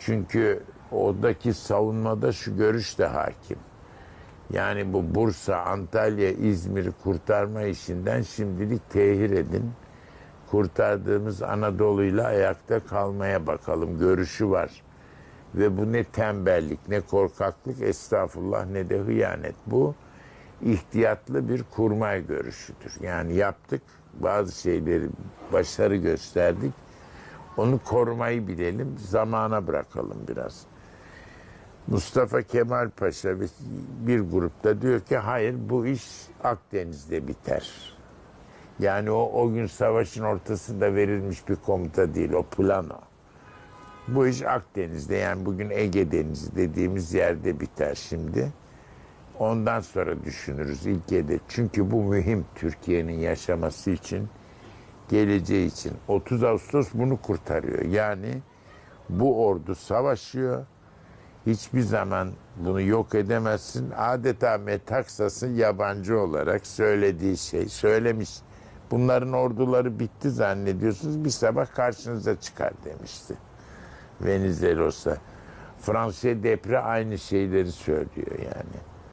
Çünkü oradaki savunmada şu görüş de hakim. Yani bu Bursa, Antalya, İzmir'i kurtarma işinden şimdilik tehir edin. Kurtardığımız Anadolu'yla ayakta kalmaya bakalım görüşü var. Ve bu ne tembellik, ne korkaklık, estağfurullah ne de hıyanet. Bu ihtiyatlı bir kurmay görüşüdür. Yani yaptık, bazı şeyleri başarı gösterdik. Onu korumayı bilelim, zamana bırakalım biraz. Mustafa Kemal Paşa bir grupta diyor ki hayır bu iş Akdeniz'de biter. Yani o, o gün savaşın ortasında verilmiş bir komuta değil, o plano. Bu iş Akdeniz'de yani bugün Ege Denizi dediğimiz yerde biter şimdi. Ondan sonra düşünürüz ilk hedef. Çünkü bu mühim Türkiye'nin yaşaması için, geleceği için. 30 Ağustos bunu kurtarıyor. Yani bu ordu savaşıyor. Hiçbir zaman bunu yok edemezsin. Adeta Metaksas'ın yabancı olarak söylediği şey söylemiş. Bunların orduları bitti zannediyorsunuz. Bir sabah karşınıza çıkar demişti. Venizelos'a. Fransız Depre aynı şeyleri söylüyor yani.